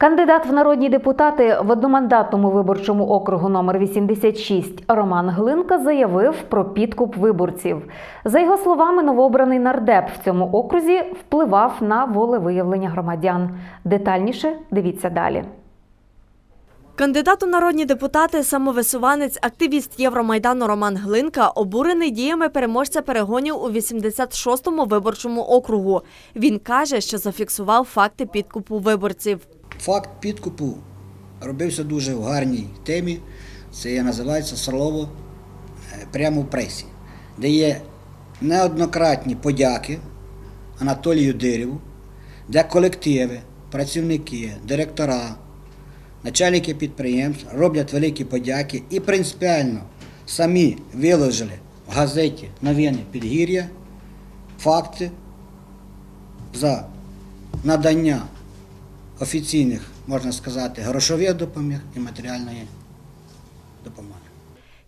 Кандидат в народні депутати в одномандатному виборчому округу номер 86 Роман Глинка заявив про підкуп виборців. За його словами, новообраний нардеп в цьому окрузі впливав на волевиявлення громадян. Детальніше дивіться далі. Кандидат у народні депутати, самовисуванець, активіст Євромайдану Роман Глинка обурений діями переможця перегонів у 86-му виборчому округу. Він каже, що зафіксував факти підкупу виборців. Факт підкупу робився дуже в гарній темі. Це називається слово е, прямо в пресі, де є неоднократні подяки Анатолію Дирєву, де колективи, працівники, директора, начальники підприємств роблять великі подяки і принципіально самі виложили в газеті Новини Підгір'я факти за надання офіційних, можна сказати, грошових допомог і матеріальної допомоги.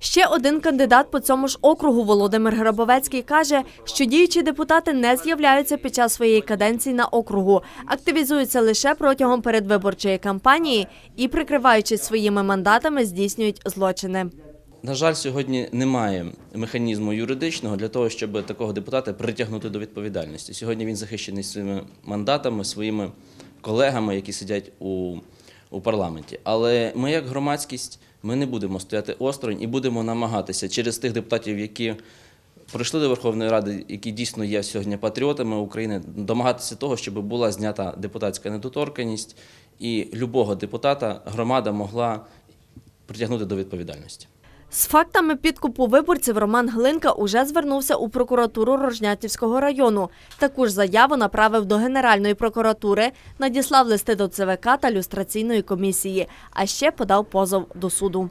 Ще один кандидат по цьому ж округу Володимир Грабовецький каже, що діючі депутати не з'являються під час своєї каденції на округу, активізуються лише протягом передвиборчої кампанії і, прикриваючись своїми мандатами, здійснюють злочини. На жаль, сьогодні немає механізму юридичного для того, щоб такого депутата притягнути до відповідальності. Сьогодні він захищений своїми мандатами, своїми колегами, які сидять у, у парламенті. Але ми, як громадськість, ми не будемо стояти осторонь і будемо намагатися через тих депутатів, які прийшли до Верховної Ради, які дійсно є сьогодні патріотами України, домагатися того, щоб була знята депутатська недоторканність, і любого депутата громада могла притягнути до відповідальності. З фактами підкупу виборців Роман Глинка уже звернувся у прокуратуру Рожнятівського району. Таку ж заяву направив до Генеральної прокуратури, надіслав листи до ЦВК та люстраційної комісії, а ще подав позов до суду.